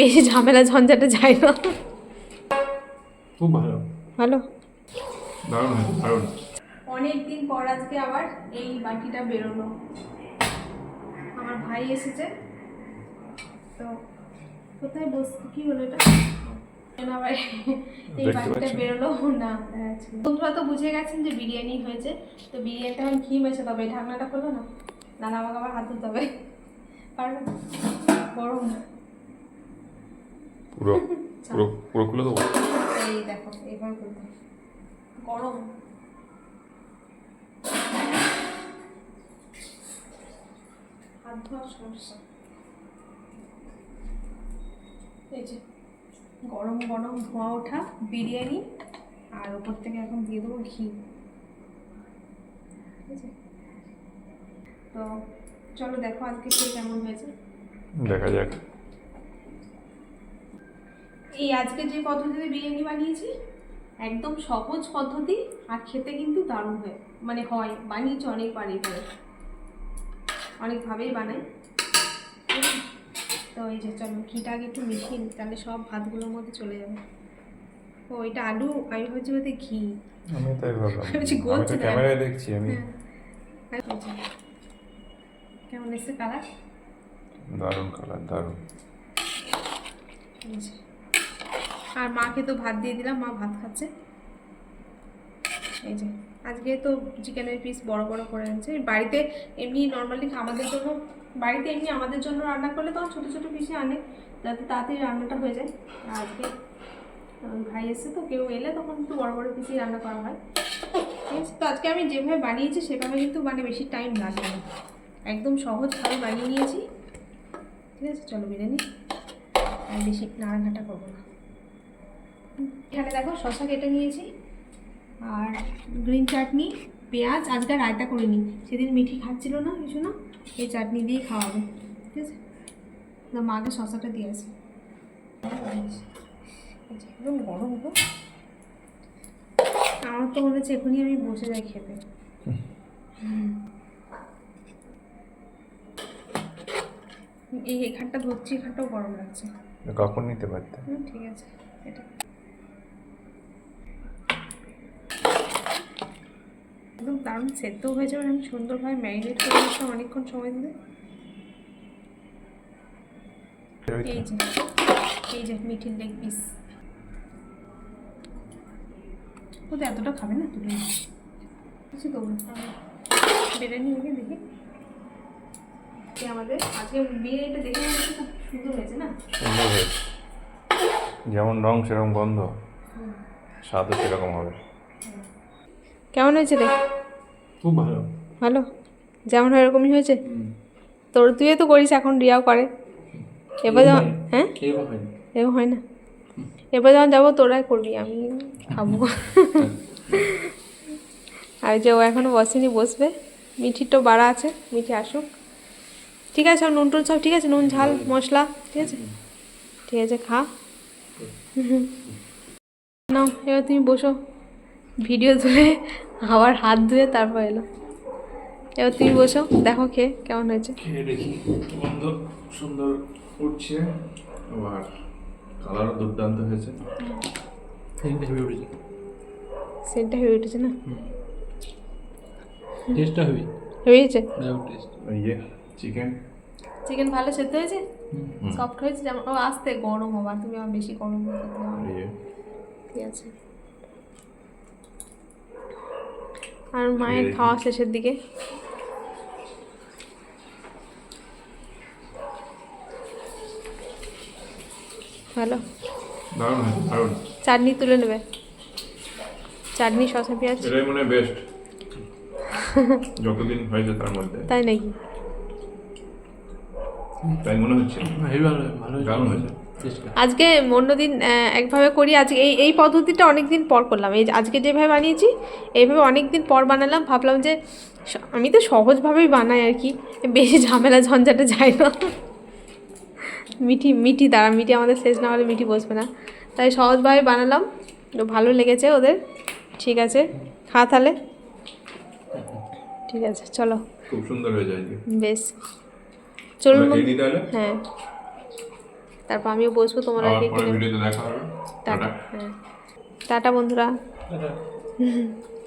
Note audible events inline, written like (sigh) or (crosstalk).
বেশি ঝামেলা ঝঞ্ঝাটে যায় না। খুব ভালো। ভালো? দারুণ দারুণ। অনেক দিন পর আজকে আবার এই বাটিটা বেরোলো। আমার ভাই এসেছে। তো কোথায় বস কি হলো এটা? কেন আবার এই বাটিটা বেরোলো না বন্ধুরা তো বুঝে গেছেন যে বিরিয়ানি হয়েছে। তো বিরিয়ানিটা এখন ঘি মেশে তবে ঢাকনাটা খোলো না। নাহলে আমাকে আবার হাত ধুতে হবে। পারবে? পুরো পুরো পুরো খুলে দেবো? এই দেখো এইবার করতে গরম। হাত ধোয়ার সমস্যা। এই যে গরম গরম ধোঁয়া ওঠা বিরিয়ানি আর ওপর থেকে এখন দিয়ে দেবো ঘি। তো চলো দেখো আজকে কেমন হয়েছে। দেখা যাক। এই আজকে যে পদ্ধতিতে বিরিয়ানি বানিয়েছি একদম সহজ পদ্ধতি আর খেতে কিন্তু দারুণ হয়। মানে হয় বানিয়েছি অনেকবার এইভাবে। অনেকভাবেই বানাই। তো এই যে চলো ঘিটা আগে একটু মিশিয়ে নিই তাহলে সব ভাতগুলোর মধ্যে চলে যাবে। ও এটা আলু আমি ভাবছি বোধহয় ঘি। আমি তাই ভাবলাম। আমি বলছি তো ক্যামেরায় দেখছি আমি। হ্যাঁ। কেমন এসছে কালার দারুণ কালার দারুণ। আর মাকে তো ভাত দিয়ে দিলাম, মা ভাত খাচ্ছে। এই যে, আজকে তো চিকেনের পিস বড় বড় করে আনছে বাড়িতে এমনি নর্মালি আমাদের জন্য, বাড়িতে এমনি আমাদের জন্য রান্না করলে তখন ছোটো ছোটো পিসে আনে, যাতে তাড়াতাড়ি রান্নাটা হয়ে যায়। আজকে ভাই এসে তো, কেউ এলে তখন একটু বড় বড় পিসই রান্না করা হয়। ঠিক আছে, তো আজকে আমি যেভাবে বানিয়েছি, সেভাবে কিন্তু মানে বেশি টাইম লাগে না। একদম সহজভাবে বানিয়ে নিয়েছি। ঠিক আছে, চলো বিরিয়ানি আর বেশি নাড়াঘাটা করব না। এখানে দেখো শশা কেটে নিয়েছি আর গ্রিন চাটনি পেঁয়াজ আজকে রায়তা করিনি সেদিন মিঠি খাচ্ছিল না কিছু না এই চাটনি দিয়েই খাওয়াবে ঠিক আছে? তো মাকে শশাটা দিয়ে আসি। একদম গরম গো। আমার তো মনে হচ্ছে এখনই আমি বসে যাই খেতে। এই এখানটা ধরছি এখানটাও গরম লাগছে। কখন নিতে পারতে? ঠিক আছে এটা একদম দারুণ সেদ্ধ হয়ে যাবে আমি সুন্দরভাবে ম্যারিনেট করে রাখলাম অনেকক্ষণ সময় ধরে এই যে এই যে মিঠির লেগ পিস ও তো এতটা খাবে না তুলে কিছু দেবো বিরিয়ানি আগে দেখি। আমাদের আজকে বিরিয়ানিটা দেখে খুব সুন্দর হয়েছে না? সুন্দর হয়েছে। যেমন রং সেরকম গন্ধ স্বাদও সেরকম হবে। কেমন হয়েছে রে খুব ভালো। ভালো? যেমন হয় এরকমই হয়েছে? তোর তুইও তো করিস এখন রিয়াও করে। এবার যখন হ্যাঁ এরকম হয়? না। এবার যখন যাব তোরাই করবি আমি খাব। আর যে ও এখনও বসেনি বসবে। মিঠির তো বাড়া আছে মিঠি আসুক। ঠিক আছে সব নুন টুন সব ঠিক আছে? নুন ঝাল মশলা ঠিক আছে? ঠিক আছে খা। নাও এবার তুমি বসো। ভিডিও তুলে আবার হাত ধুয়ে তারপর এলো। এবার তুমি বসো দেখো খেয়ে কেমন হয়েছে। খেয়ে দেখি গন্ধ। সুন্দর উঠছে। আবার কালারও দুর্দান্ত হয়েছে। সেন্টটা হেভি উঠেছে। সেন্টটা হয়ে উঠেছে না? টেস্টটা হেভি হয়েছে? দারুণ টেস্ট ইয়ে চিকেন চিকেন ভালো সেদ্ধ হয়েছে? সফট হয়েছে? যেমন ও আস্তে গরম হবা তুমি আমার বেশি গরম করতে হবে। ইয়ে ঠিক আছে। আর মায়ের খাওয়া শেষের দিকে। ভালো। দারুণ চাটনি তুলে নেবে। চাটনি শসা পেঁয়াজ। এটাই মনে বেস্ট যতদিন হয়েছে তার মধ্যে। তাই নাকি? তাই মনে হচ্ছে। ভালো ভালো দারুণ হয়েছে। আজকে অন্যদিন একভাবে করি। আজকে এই এই পদ্ধতিটা অনেক দিন পর করলাম। এই আজকে যেভাবে বানিয়েছি এইভাবে অনেক দিন পর বানালাম। ভাবলাম যে আমি তো সহজভাবেই বানাই আর কি। বেশি ঝামেলা ঝঞ্ঝাটে যায় না। মিঠি মিঠি দ্বারা মিঠি আমাদের শেষ না হলে মিঠি বসবে না। তাই সহজভাবে বানালাম। তো ভালো লেগেছে ওদের। ঠিক আছে। খা তাহলে। ঠিক আছে চলো। খুব সুন্দর হয়ে যায়। বেশ। চলুন হ্যাঁ। তারপর আমিও বসবো তোমরা টাটা টাটা। হ্যাঁ। টাটা বন্ধুরা। (laughs)